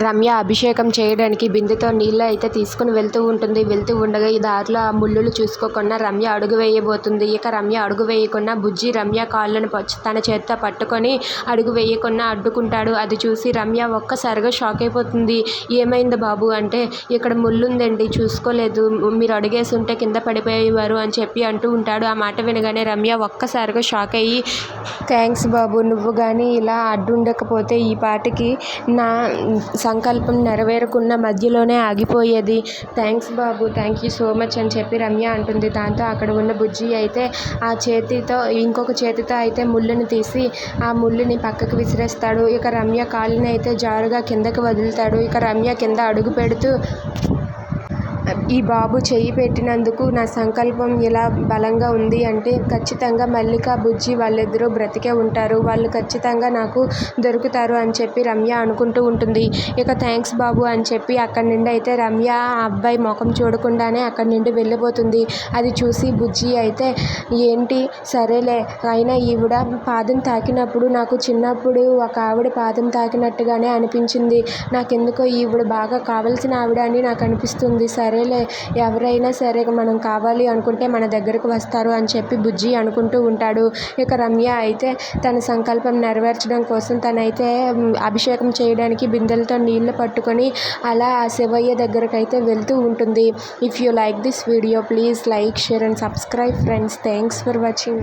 రమ్య అభిషేకం చేయడానికి బిందెతో నీళ్ళు అయితే తీసుకుని వెళ్తూ ఉంటుంది. వెళ్తూ ఉండగా ఈ దారిలో ఆ ముళ్ళులు చూసుకోకుండా రమ్య అడుగు వేయబోతుంది. ఇక రమ్య అడుగు వేయకుండా బుజ్జి రమ్య కాళ్ళను తన చేత్తో పట్టుకొని అడుగు వేయకుండా అడ్డుకుంటాడు. అది చూసి రమ్య ఒక్కసారిగా షాక్ అయిపోతుంది. ఏమైంది బాబు? అంటే ఇక్కడ ముళ్ళుందండి చూసుకోలేదు. మీరు అడుగేసి ఉంటే కింద పడిపోయేవారు అని చెప్పి అంటూ ఉంటాడు. ఆ మాట వినగానే రమ్య ఒక్కసారిగా షాక్ అయ్యి థ్యాంక్స్ బాబు నువ్వు కానీ ఇలా అడ్డుండకపోతే ఈ పాటికి నా సంకల్పం నెరవేరకుండా మధ్యలోనే ఆగిపోయేది. థ్యాంక్స్ బాబు థ్యాంక్ యూ సో మచ్ అని చెప్పి రమ్య అంటుంది. దాంతో అక్కడ ఉన్న బుజ్జి అయితే ఆ చేతితో ఇంకొక చేతితో అయితే ముళ్ళుని తీసి ఆ ముళ్ళుని పక్కకు విసిరేస్తాడు. ఇక రమ్య కాళ్ళని అయితే జారుగా కిందకి వదులుతాడు. ఇక రమ్య కింద అడుగు పెడుతూ ఈ బాబు చేయి పెట్టినందుకు నా సంకల్పం ఇలా బలంగా ఉంది అంటే ఖచ్చితంగా మల్లిక బుజ్జి వాళ్ళిద్దరూ బ్రతికే ఉంటారు. వాళ్ళు ఖచ్చితంగా నాకు దొరుకుతారు అని చెప్పి రమ్య అనుకుంటూ ఉంటుంది. ఇక థ్యాంక్స్ బాబు అని చెప్పి అక్కడి నుండి అయితే రమ్య ఆ అబ్బాయి ముఖం చూడకుండానే అక్కడి నుండి వెళ్ళిపోతుంది. అది చూసి బుజ్జి అయితే ఏంటి? సరేలే. అయినా ఈవిడ పాదం తాకినప్పుడు నాకు చిన్నప్పుడు ఒక ఆవిడ పాదం తాకినట్టుగానే అనిపించింది. నాకెందుకో ఈవిడ బాగా కావాల్సిన ఆవిడ అని నాకు అనిపిస్తుంది. సరేలే ఎవరైనా సరే మనం కావాలి అనుకుంటే మన దగ్గరకు వస్తారు అని చెప్పి బుజ్జి అనుకుంటూ ఉంటాడు. ఇక రమ్య అయితే తన సంకల్పం నెరవేర్చడం కోసం తనైతే అభిషేకం చేయడానికి బిందెలతో నీళ్ళు పట్టుకొని అలా ఆ శివయ్య దగ్గరకు అయితే వెళ్తూ ఉంటుంది. If you like this video please like share and subscribe friends thanks for watching